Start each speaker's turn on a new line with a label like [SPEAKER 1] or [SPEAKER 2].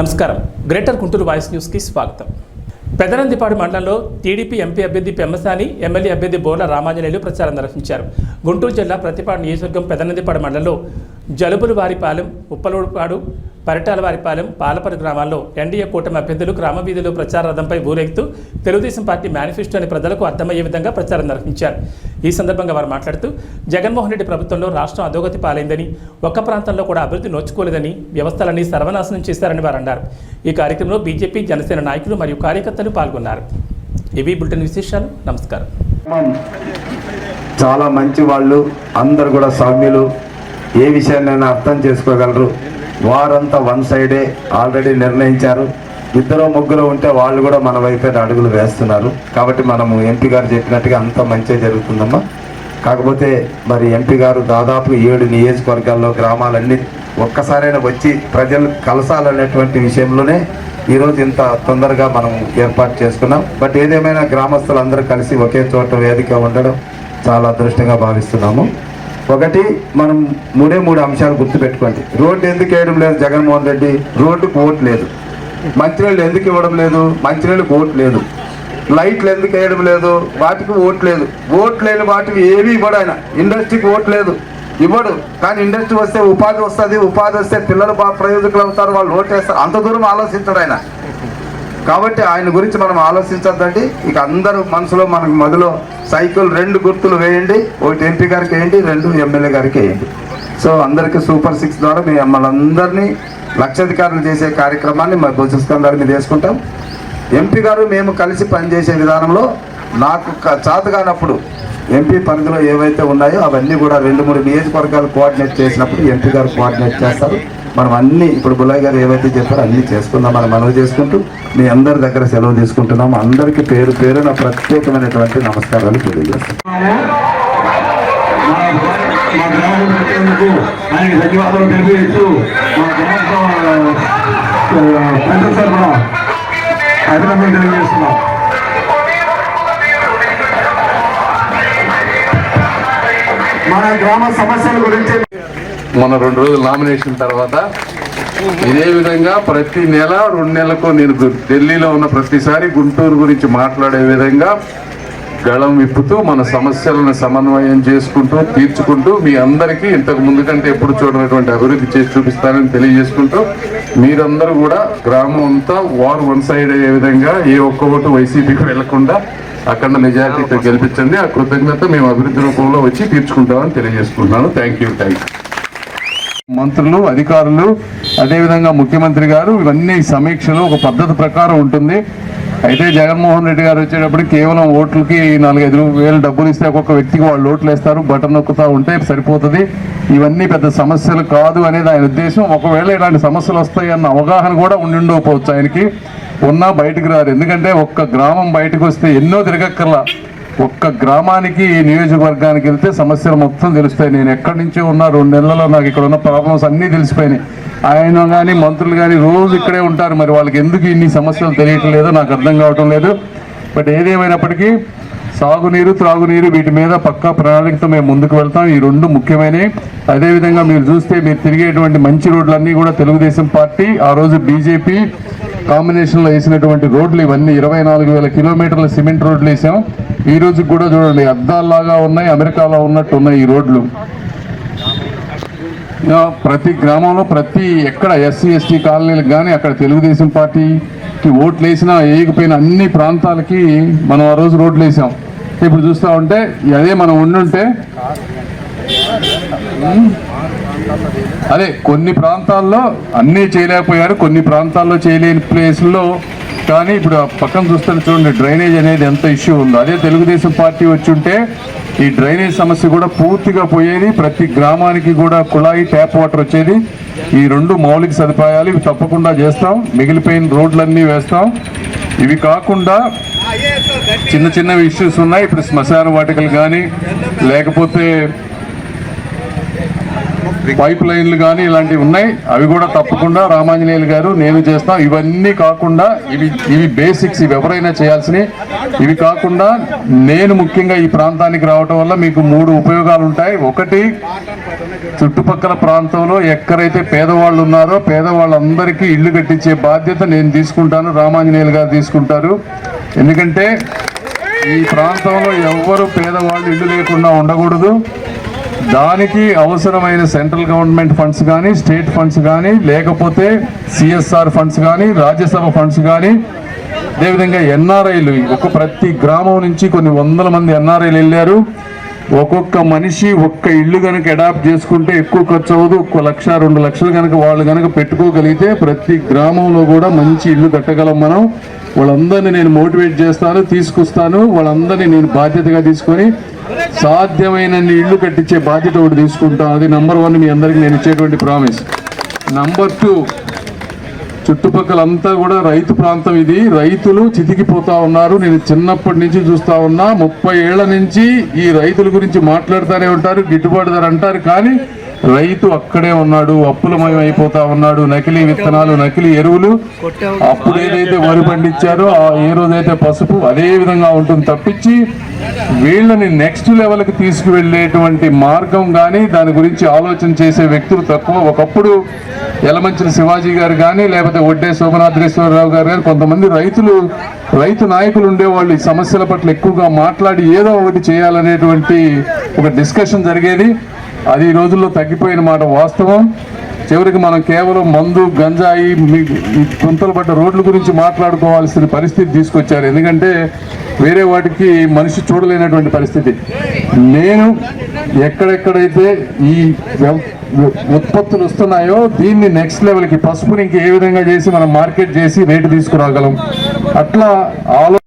[SPEAKER 1] నమస్కారం. Greater Guntur voice న్యూస్కి స్వాగతం. పెదనందిపాడు మండలంలో టీడీపీ ఎంపీ అభ్యర్థి పెమ్మసాని ఎమ్మెల్యే అభ్యర్థి బోర్ల రామాంజనేయులు ప్రచారం నిర్వహించారు. గుంటూరు జిల్లా ప్రతిపాడు నియోజకవర్గం పెదనందిపాడు మండలంలో జలుబులు వారిపాలెం ఉప్పలూరుపాడు పరిటాల వారిపాలెం పాలపరి గ్రామాల్లో ఎన్డీఏ కూటమి అభ్యర్థులు గ్రామ వీధులు ప్రచార రథంపై ఊరేగుతూ తెలుగుదేశం పార్టీ మేనిఫెస్టోని ప్రజలకు అర్థమయ్యే విధంగా ప్రచారం నిర్వహించారు. ఈ సందర్భంగా వారు మాట్లాడుతూ జగన్మోహన్ రెడ్డి ప్రభుత్వంలో రాష్ట్రం అధోగతి పాలైందని ఒక్క ప్రాంతంలో కూడా అభివృద్ధి నోచుకోలేదని వ్యవస్థలన్నీ సర్వనాశనం చేశారని వారు అన్నారు. ఈ కార్యక్రమంలో బీజేపీ జనసేన నాయకులు మరియు కార్యకర్తలు పాల్గొన్నారు. ఇవి బులెటిన్ విశేషాలు. నమస్కారం.
[SPEAKER 2] చాలా మంచి వాళ్ళు అందరు కూడా సౌమ్యులు. ఏ విషయాన్నైనా అర్థం చేసుకోగలరు. వారంతా వన్ సైడే ఆల్రెడీ నిర్ణయించారు. ఇద్దరు ముగ్గురు ఉంటే వాళ్ళు కూడా మన వైపే అడుగులు వేస్తున్నారు. కాబట్టి మనము ఎంపీ గారు చెప్పినట్టుగా అంత మంచిగా జరుగుతుందమ్మా. కాకపోతే మరి ఎంపీ గారు దాదాపు ఏడు నియోజకవర్గాల్లో గ్రామాలన్నీ ఒక్కసారైనా వచ్చి ప్రజలు కలసాలనేటువంటి విషయంలోనే ఈరోజు ఇంత తొందరగా మనం ఏర్పాటు చేసుకున్నాం. బట్ ఏదేమైనా గ్రామస్తులందరూ కలిసి ఒకే చోట వేదిక ఉండడం చాలా అదృష్టంగా భావిస్తున్నాము. ఒకటి మనం మూడే మూడు అంశాలు గుర్తుపెట్టుకోండి. రోడ్డు ఎందుకు వేయడం లేదు? జగన్మోహన్ రెడ్డి రోడ్డుకు ఓటు లేదు. మంచినీళ్ళు ఎందుకు ఇవ్వడం లేదు? మంచినీళ్ళకి ఓటు లేదు. లైట్లు ఎందుకు వేయడం లేదు? వాటికి ఓటు లేదు. ఓటు లేని వాటికి ఏవి ఇవ్వడు ఆయన. ఇండస్ట్రీకి ఓటు లేదు. ఇవ్వడు. కానీ ఇండస్ట్రీ వస్తే ఉపాధి వస్తుంది. ఉపాధి వస్తే పిల్లలు బాగా ప్రయోజకులు అవుతారు. వాళ్ళు ఓటు వేస్తారు. అంత దూరం ఆలోచించడు ఆయన. కాబట్టి ఆయన గురించి మనం ఆలోచించద్దండి. ఇక అందరూ మనసులో మనకు మొదలు సైకిల్ రెండు గుర్తులు వేయండి. ఒకటి ఎంపీ గారికి వేయండి రెండు ఎమ్మెల్యే గారికి వేయండి. సో అందరికీ సూపర్ సిక్స్ ద్వారా మీ మనందరినీ లక్షాధికారులు చేసే కార్యక్రమాన్ని మా బుద్ధస్కంధాల మీద వేసుకుంటాం. ఎంపీ గారు మేము కలిసి పనిచేసే విధానంలో నాకు క- చాతగానప్పుడు ఎంపీ పరిధిలో ఏవైతే ఉన్నాయో అవన్నీ కూడా రెండు మూడు నియోజకవర్గాలు కోఆర్డినేట్ చేసినప్పుడు ఎంపీ గారు కోఆర్డినేట్ చేస్తారు. మనం అన్ని ఇప్పుడు బుల్లయ్య గారు ఏవైతే చెప్పారో అన్ని చేసుకుందాం మనం మనవి చేసుకుంటూ మీ అందరి దగ్గర సెలవు తీసుకుంటున్నాము. అందరికీ పేరు పేరున ప్రత్యేకమైనటువంటి నమస్కారాలు తెలియజేస్తాం.
[SPEAKER 3] మా అభినందనలు తెలియజేస్తున్నాం మన గ్రామ సమస్యల గురించి
[SPEAKER 4] మన రెండు రోజులు నామినేషన్ తర్వాత ఇదే విధంగా ప్రతి నెల రెండు నెలలకు నేను ఢిల్లీలో ఉన్న ప్రతిసారి గుంటూరు గురించి మాట్లాడే విధంగా గళం విప్పుతూ మన సమస్యలను సమన్వయం చేసుకుంటూ తీర్చుకుంటూ మీ అందరికీ ఇంతకు ముందు కంటే ఎప్పుడు చూడనటువంటి అభివృద్ధి చేసి చూపిస్తానని తెలియజేసుకుంటూ మీరందరూ కూడా గ్రామం అంతా వార్ వన్ సైడ్ అయ్యే విధంగా ఏ ఒక్క ఓటు వైసీపీకి వెళ్ళకుండా అక్కడ మెజారిటీతో గెలిపించండి. ఆ కృతజ్ఞత మేము అభివృద్ధి రూపంలో వచ్చి తీర్చుకుంటామని తెలియజేసుకుంటున్నాను. Thank you thank you. మంత్రులు అధికారులు అదేవిధంగా ముఖ్యమంత్రి గారు ఇవన్నీ సమీక్షలు ఒక పద్ధతి ప్రకారం ఉంటుంది. అయితే జగన్మోహన్ రెడ్డి గారు వచ్చేటప్పుడు కేవలం ఓట్లకి నాలుగైదు వేలు డబ్బులు ఇస్తే ఒక్కొక్క వ్యక్తికి వాళ్ళు ఓట్లు వేస్తారు బటన్ నొక్కుతూ ఉంటే సరిపోతుంది. ఇవన్నీ పెద్ద సమస్యలు కాదు అనేది ఆయన ఉద్దేశం. ఒకవేళ ఇలాంటి సమస్యలు వస్తాయి అన్న అవగాహన కూడా ఉండి ఉండకపోవచ్చు ఆయనకి. ఉన్నా బయటకు రారు. ఎందుకంటే ఒక్క గ్రామం బయటకు వస్తే ఎన్నో తిరగక్కర్లా. ఒక్క గ్రామానికి నియోజకవర్గానికి వెళ్తే సమస్యలు మొత్తం తెలుస్తాయి. నేను ఎక్కడి నుంచో ఉన్నా రెండు నెలల్లో నాకు ఇక్కడ ఉన్న ప్రాబ్లమ్స్ అన్నీ తెలిసిపోయినాయి. ఆయన కానీ మంత్రులు కానీ రోజు ఇక్కడే ఉంటారు. మరి వాళ్ళకి ఎందుకు ఇన్ని సమస్యలు తెలియటం లేదో నాకు అర్థం కావటం లేదు. బట్ ఏదేమైనప్పటికీ సాగునీరు త్రాగునీరు వీటి మీద పక్కా ప్రణాళికతో మేము ముందుకు వెళ్తాం. ఈ రెండు ముఖ్యమైనవి. అదేవిధంగా మీరు చూస్తే మీరు తిరిగేటువంటి మంచి రోడ్లన్నీ కూడా తెలుగుదేశం పార్టీ ఆ రోజు బీజేపీ కాంబినేషన్లో వేసినటువంటి రోడ్లు ఇవన్నీ ఇరవై నాలుగు వేల కిలోమీటర్ల సిమెంట్ రోడ్లు వేసాం ఈ రోజు కూడా చూడండి అద్దాల్లాగా ఉన్నాయి అమెరికాలో ఉన్నట్టు ఉన్నాయి ఈ రోడ్లు. ప్రతి గ్రామంలో ప్రతి ఎక్కడ ఎస్సీ ఎస్టీ కాలనీలకు కానీ అక్కడ తెలుగుదేశం పార్టీకి ఓట్లు వేసినా వేయకపోయిన అన్ని ప్రాంతాలకి మనం ఆ రోజు రోడ్లు వేసాం ఇప్పుడు చూస్తూ ఉంటే అదే మనం ఉండుంటే అదే కొన్ని ప్రాంతాల్లో అన్నీ చేయలేకపోయారు కొన్ని ప్రాంతాల్లో చేయలేని ప్లేస్లో కానీ ఇప్పుడు పక్కన చూస్తే చూడండి డ్రైనేజ్ అనేది ఎంత ఇష్యూ ఉందో. అదే తెలుగుదేశం పార్టీ వచ్చి ఉంటే ఈ డ్రైనేజ్ సమస్య కూడా పూర్తిగా పోయేది ప్రతి గ్రామానికి కూడా కుళాయి ట్యాప్ వాటర్ వచ్చేది. ఈ రెండు మౌలిక సదుపాయాలు ఇవి తప్పకుండా చేస్తాం మిగిలిపోయిన రోడ్లన్నీ వేస్తాం. ఇవి కాకుండా చిన్న చిన్న ఇష్యూస్ ఉన్నాయి ఇప్పుడు శ్మశాన వాటికలు కానీ లేకపోతే పైప్ లైన్లు కానీ ఇలాంటివి ఉన్నాయి. అవి కూడా తప్పకుండా రామాంజనేయులు గారు నేను చేస్తాం. ఇవన్నీ కాకుండా ఇవి ఇవి బేసిక్స్ ఇవి ఎవరైనా చేయాల్సినవి. ఇవి కాకుండా నేను ముఖ్యంగా ఈ ప్రాంతానికి రావటం వల్ల మీకు మూడు ఉపయోగాలు ఉంటాయి. ఒకటి చుట్టుపక్కల ప్రాంతంలో ఎక్కడైతే పేదవాళ్ళు ఉన్నారో పేదవాళ్ళందరికీ ఇల్లు కట్టించే బాధ్యత నేను తీసుకుంటాను. రామాంజనేయులు గారు తీసుకుంటారు. ఎందుకంటే ఈ ప్రాంతంలో ఎవ్వరు పేదవాళ్ళు ఇల్లు లేకుండా ఉండకూడదు. దానికి అవసరమైన సెంట్రల్ గవర్నమెంట్ ఫండ్స్ కానీ స్టేట్ ఫండ్స్ కానీ లేకపోతే సిఎస్ఆర్ ఫండ్స్ కానీ రాజ్యసభ ఫండ్స్ కానీ అదేవిధంగా ఎన్ఆర్ఐలు ఒక ప్రతి గ్రామం నుంచి కొన్ని వందల మంది ఎన్ఆర్ఐలు వెళ్ళారు. ఒక్కొక్క మనిషి ఒక్క ఇల్లు కనుక అడాప్ట్ చేసుకుంటే ఎక్కువ ఖర్చు అవ్వదు. ఒక్క లక్ష రెండు లక్షలు కనుక వాళ్ళు కనుక పెట్టుకోగలిగితే ప్రతి గ్రామంలో కూడా మంచి ఇల్లు కట్టగలం మనం. వాళ్ళందరినీ నేను మోటివేట్ చేస్తాను తీసుకొస్తాను. వాళ్ళందరినీ నేను బాధ్యతగా తీసుకొని సాధ్యమైనన్ని ఇల్లు కట్టించే బాధ్యత ఒకటి తీసుకుంటాను అది నంబర్ వన్ మీ అందరికి నేను ఇచ్చేటువంటి ప్రామిస్ నంబర్ టూ చుట్టుపక్కల అంతా కూడా రైతు ప్రాంతం ఇది. రైతులు చితికిపోతా ఉన్నారు. నేను చిన్నప్పటి నుంచి చూస్తా ఉన్నా. ముప్పై ఏళ్ళ నుంచి ఈ రైతుల గురించి మాట్లాడుతూనే ఉంటారు. గిట్టుబాటు ధర అంటారు. కానీ రైతు అక్కడే ఉన్నాడు అప్పులమయం అయిపోతా ఉన్నాడు నకిలీ విత్తనాలు నకిలీ ఎరువులు. అప్పుడు ఏదైతే వరి పండించారో ఆ ఏ రోజైతే పసుపు అదే విధంగా ఉంటుంది. తప్పించి వీళ్ళని నెక్స్ట్ లెవెల్కి తీసుకువెళ్ళేటువంటి మార్గం కానీ దాని గురించి ఆలోచన చేసే వ్యక్తులు తక్కువ. ఒకప్పుడు ఎలమంచిన శివాజీ గారు కానీ లేకపోతే ఒడ్డే శోభనాథేశ్వరరావు గారు కానీ కొంతమంది రైతులు రైతు నాయకులు ఉండేవాళ్ళు. ఈ సమస్యల పట్ల ఎక్కువగా మాట్లాడి ఏదో ఒకటి చేయాలనేటువంటి ఒక డిస్కషన్ జరిగేది. అది ఈ రోజుల్లో తగ్గిపోయిన మాట వాస్తవం. చివరికి మనం కేవలం మందు గంజాయి మీ- గుంతలు పడ్డ రోడ్ల గురించి మాట్లాడుకోవాల్సిన పరిస్థితి తీసుకొచ్చారు. ఎందుకంటే వేరే వాటికి మనిషి చూడలేనటువంటి పరిస్థితి. నేను ఎక్కడెక్కడైతే ఈ ఉత్పత్తులు వస్తున్నాయో దీన్ని నెక్స్ట్ లెవెల్కి పసుపుని ఇంక ఏ విధంగా చేసి మనం మార్కెట్ చేసి రేటు తీసుకురాగలం. అట్లా ఆలో